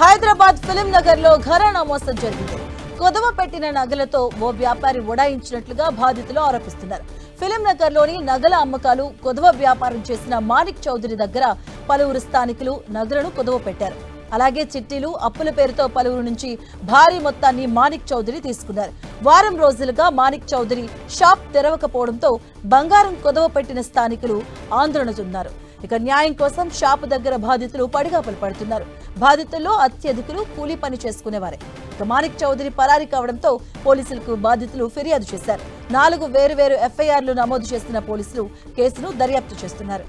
Hyderabad film నగర్లో ఘరానా మోసం జరిగింది. కొదవ పెట్టిన నగలతో ఓ వ్యాపారి ఉడాయించినట్లుగా బాధితులు ఆరోపిస్తున్నారు. ఫిలిం నగర్లోని నగల అమ్మకాలు కొదవ వ్యాపారం చేసిన మాణిక్ చౌదరి దగ్గర పలువురు స్థానికులు నగలను కొదవ పెట్టారు. అలాగే చిట్టీలు అప్పుల పేరుతో పలువురు నుంచి భారీ మొత్తాన్ని మాణిక్ చౌదరి తీసుకున్నారు. వారం రోజులుగా మాణిక్ చౌదరి షాప్ తెరవకపోవడంతో బంగారం కొదవ పెట్టిన స్థానికులు ఆందోళన చెందారు ఇక న్యాయం కోసం షాపు దగ్గర బాధితులు పడిగాపులు పడుతున్నారు. బాధితుల్లో అత్యధికులు కూలీ పని చేసుకునేవారే. ఇక మాణిక్ చౌదరి పరారీ కావడంతో పోలీసులకు బాధితులు ఫిర్యాదు చేశారు. నాలుగు వేరు వేరు ఎఫ్ఐఆర్లు నమోదు చేస్తున్న పోలీసులు కేసును దర్యాప్తు చేస్తున్నారు.